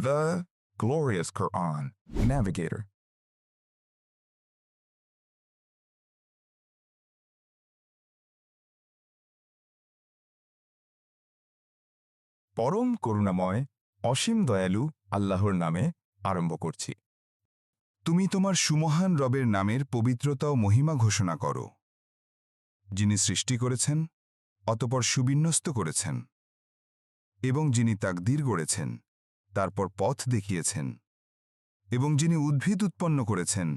The glorious Quran. Navigator. পরম করুণাময়, অসীম দয়ালু আল্লাহর নামে আরম্ভ করছি তুমি তোমার সুমহান রবের নামের পবিত্রতা ও মহিমা ঘোষণা করো যিনি সৃষ্টি করেছেন, অতপর সুবিন্যস্ত করেছেন এবং যিনি তাকদীর গড়েছেন তারপর পথ দেখিয়েছেন এবং যিনি উদ্ভিদ উৎপন্ন করেছেন,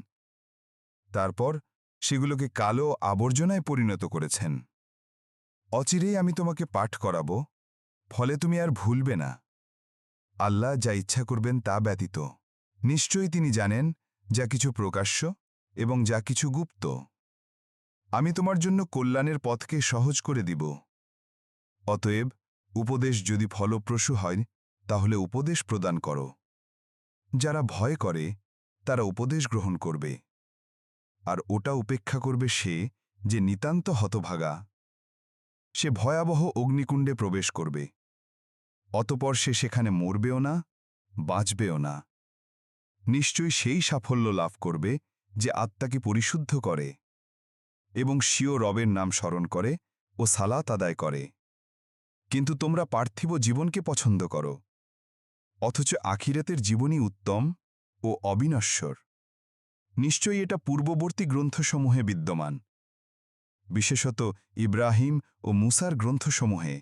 তারপর সেগুলোকে কালো আবর্জনায় পরিণত করেছেন। অচিরেই আমি তোমাকে পাঠ করাব, ফলে তুমি আর ভুলবে না। আল্লাহ যা ইচ্ছা করবেন তা ব্যতীত। নিশ্চয়ই তিনি জানেন যা কিছু প্রকাশ্য এবং যা কিছু গুপ্ত। আমি তোমার জন্য কল্যাণের পথকে সহজ করে দিব। অতএব উপদেশ যদি ফলপ্রসূ হয় তাহলে উপদেশ প্রদান করো। যারা ভয় করে, তারা উপদেশ গ্রহণ করবে। আর ওটা উপেক্ষা করবে সে যে নিতান্ত হতভাগা। সে ভয়াবহ অগ্নিকুণ্ডে প্রবেশ করবে। অতপর সে সেখানে মরবেও না, বাঁচবেও না। নিশ্চয়ই সেই সাফল্য লাভ করবে যে আত্মাকে পরিশুদ্ধ করে এবং স্বীয় রবের নাম স্মরণ করে ও সালাত আদায় করে। কিন্তু তোমরা পার্থিব জীবনকে পছন্দ করো। অথচ আখিরাতের জীবনী উত্তম ও অবিনশ্বর। নিশ্চয়ই এটা পূর্ববর্তী গ্রন্থসমূহে বিদ্যমান। বিশেষত ইব্রাহিম ও মুসার গ্রন্থসমূহে।